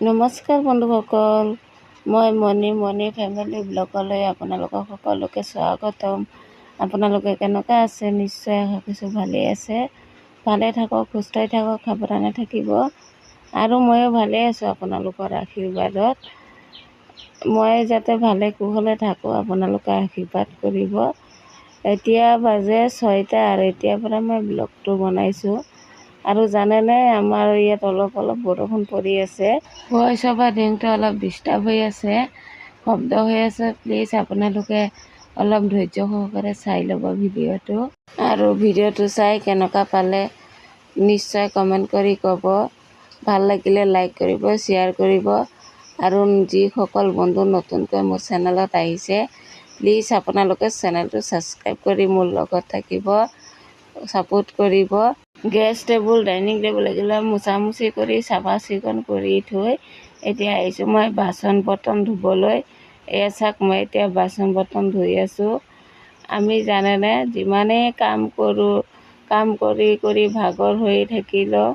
নমস্কাৰ বন্ধুসকল মই মণি মণি ফেমিলি ব্লগলৈ আপোনালোকক সকলোকে স্বাগতম। আপোনালোকে কেনেকুৱা আছে? নিশ্চয় আশা কৰিছোঁ ভালেই আছে। ভালে থাকক সুস্থই থাকক সাৱধানে থাকিব। আৰু ময়ো ভালেই আছোঁ আপোনালোকৰ আশীৰ্বাদত। মই যাতে ভালে কুশলে থাকোঁ আপোনালোকে আশীৰ্বাদ কৰিব। এতিয়া বাজে ছয়টা আৰু এতিয়াৰ পৰা মই ব্লগটো বনাইছোঁ। আৰু জানেনে আমাৰ ইয়াত অলপ অলপ বৰষুণ পৰি আছে। ভইচ অভাৰ দিনটো অলপ ডিষ্টাৰ্ব হৈ আছে। শব্দ হৈ আছে। প্লিজ আপোনালোকে অলপ ধৈৰ্য সহকাৰে চাই ল'ব ভিডিঅ'টো। আৰু ভিডিঅ'টো চাই কেনেকুৱা পালে নিশ্চয় কমেণ্ট কৰি ক'ব। ভালো লাগিলে লাইক কৰিব শ্বেয়াৰ কৰিব। আৰু যিসকল বন্ধু নতুনকৈ মোৰ চেনেলত আহিছে প্লিজ আপোনালোকে চেনেলটো ছাবস্ক্ৰাইব কৰি মোৰ লগত থাকিব ছাপোৰ্ট কৰিব। গেছ টেবুল ডাইনিং টেবুল এইবিলাক মোচামুচি কৰি চাফা চিকুণ কৰি থৈ এতিয়া আহিছোঁ। মই বাচন বৰ্তন ধুবলৈ এয়া চাওক মই এতিয়া বাচন বৰ্তন ধুই আছোঁ। আমি জানেনে যিমানেই কাম কৰোঁ কাম কৰি কৰি ভাগৰ হৈ থাকিলেও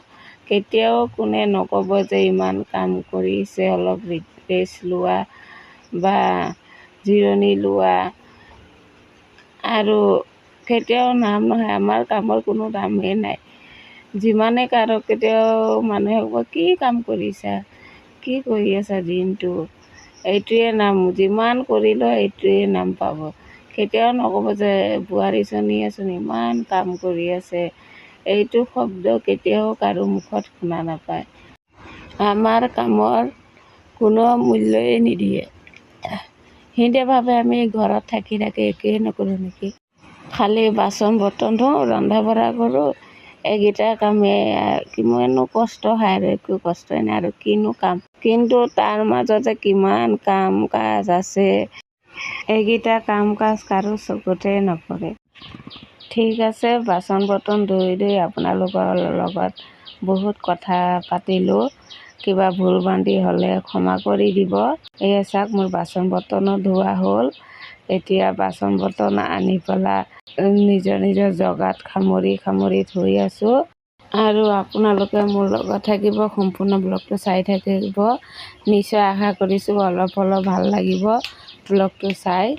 কেতিয়াও কোনে নক'ব যে ইমান কাম কৰিছে অলপ ৰেষ্ট লোৱা বা জিৰণি লোৱা। আৰু কেতিয়াও নাম নহয় আমাৰ কামৰ কোনো দামেই নাই। যিমানে কাৰো কেতিয়াও মানুহে ক'ব কি কাম কৰিছা? কি কৰি আছা দিনটো? এইটোৱে নাম যিমান কৰিলেও এইটোৱে নাম পাব। কেতিয়াও নক'ব যে বোৱাৰীজনীয়েচোন ইমান কাম কৰি আছে। এইটো শব্দ কেতিয়াও কাৰো মুখত শুনা নাপায়। আমাৰ কামৰ কোনো মূল্যই নিদিয়ে। সিহঁতে ভাবে আমি ঘৰত থাকি থাকি একোৱেই নকৰোঁ নেকি? খালি বাচন বৰ্তন ধোওঁ ৰন্ধা বঢ়া কৰোঁ এইকেইটা কামেই কিমাননো কষ্ট হয় আৰু একো কষ্টই নাই আৰু কিনো কাম। কিন্তু তাৰ মাজতে কিমান কাম কাজ আছে এইকেইটা কাম কাজ কাৰো চকুতে নপৰে। ঠিক আছে বাচন বৰ্তন ধুই ধুই আপোনালোকৰ লগত বহুত কথা পাতিলোঁ। কিবা ভুল ভ্ৰান্তি হ'লে ক্ষমা কৰি দিব। এয়া চাওক মোৰ বাচন বৰ্তনো ধোৱা হ'ল। এতিয়া বাচন বৰ্তন আনি পেলাই নিজৰ নিজৰ জগাত সামৰি সামৰি থৈ আছোঁ। আৰু আপোনালোকে মোৰ লগত থাকিব সম্পূৰ্ণ ব্লগটো চাই থাকিব। নিশ্চয় আশা কৰিছোঁ অলপ অলপ ভাল লাগিব ব্লগটো চাই।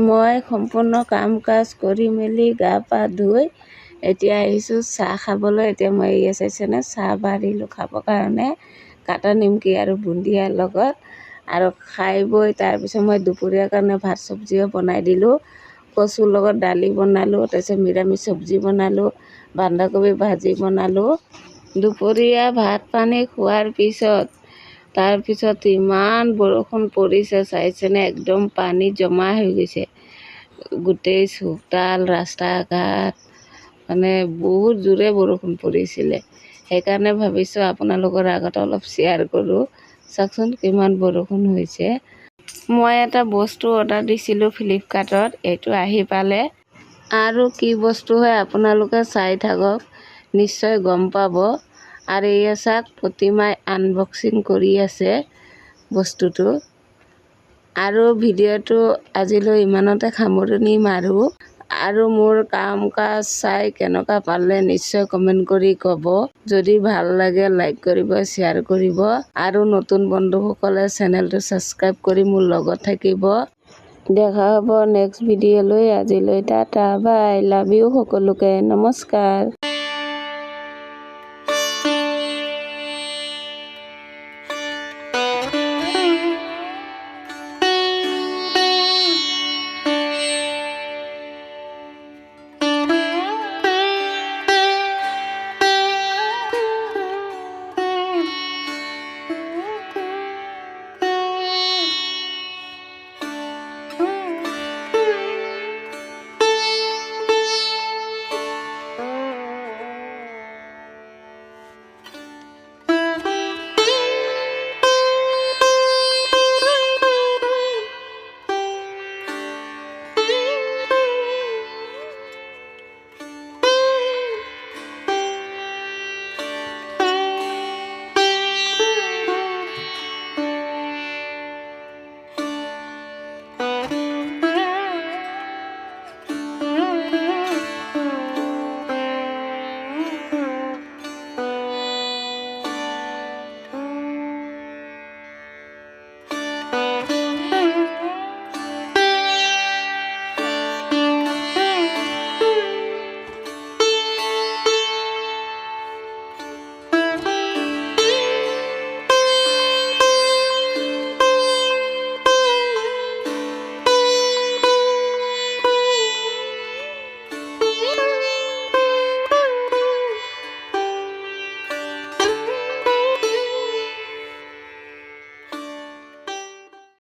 মই সম্পূৰ্ণ কাম কাজ কৰি মেলি গা পা ধুই এতিয়া আহিছোঁ চাহ খাবলৈ। এতিয়া মই এয়া চাইছেনে চাহ বাঢ়িলোঁ খাবৰ কাৰণে কাটা নিমকি আৰু বুন্দিয়াৰ লগত আৰু খাই বৈ তাৰপিছত মই দুপৰীয়াৰ কাৰণে ভাত চব্জিও বনাই দিলোঁ। কচুৰ লগত দালি বনালোঁ তাৰপিছত নিৰামিষ চব্জি বনালোঁ বন্ধাকবি ভাজি বনালোঁ। দুপৰীয়া ভাত পানী খোৱাৰ পিছত তাৰপিছত ইমান বৰষুণ পৰিছে, চাইছেনে একদম পানী জমা হৈ গৈছে। গোটেই চোতাল ৰাস্তা ঘাট মানে বহুত জোৰে বৰষুণ পৰিছিলে। সেইকাৰণে ভাবিছোঁ আপোনালোকৰ আগত অলপ শ্বেয়াৰ কৰোঁ, চাওকচোন কিমান বৰষুণ হৈছে। মই এটা বস্তু অৰ্ডাৰ দিছিলোঁ ফ্লিপকাৰ্টত, এইটো আহি পালে। আৰু কি বস্তু হয় আপোনালোকে চাই থাকক, নিশ্চয় গম পাব। আৰু এয়া চাওক, প্ৰতিমাই আনবক্সিং কৰি আছে বস্তুটো। আৰু ভিডিঅ'টো আজিলৈ ইমানতে সামৰণি মাৰোঁ। আৰু মোৰ কাম কাজ চাই কেনেকুৱা পালে নিশ্চয় কমেণ্ট কৰি ক'ব। যদি ভালো লাগে লাইক কৰিব শ্বেয়াৰ কৰিব। আৰু নতুন বন্ধুসকলে চেনেলটো ছাবস্ক্ৰাইব কৰি মোৰ লগত থাকিব। দেখা হ'ব নেক্সট ভিডিঅ'লৈ আজিলৈ টাটা বাই লাভ ইউ সকলোকে। নমস্কাৰ।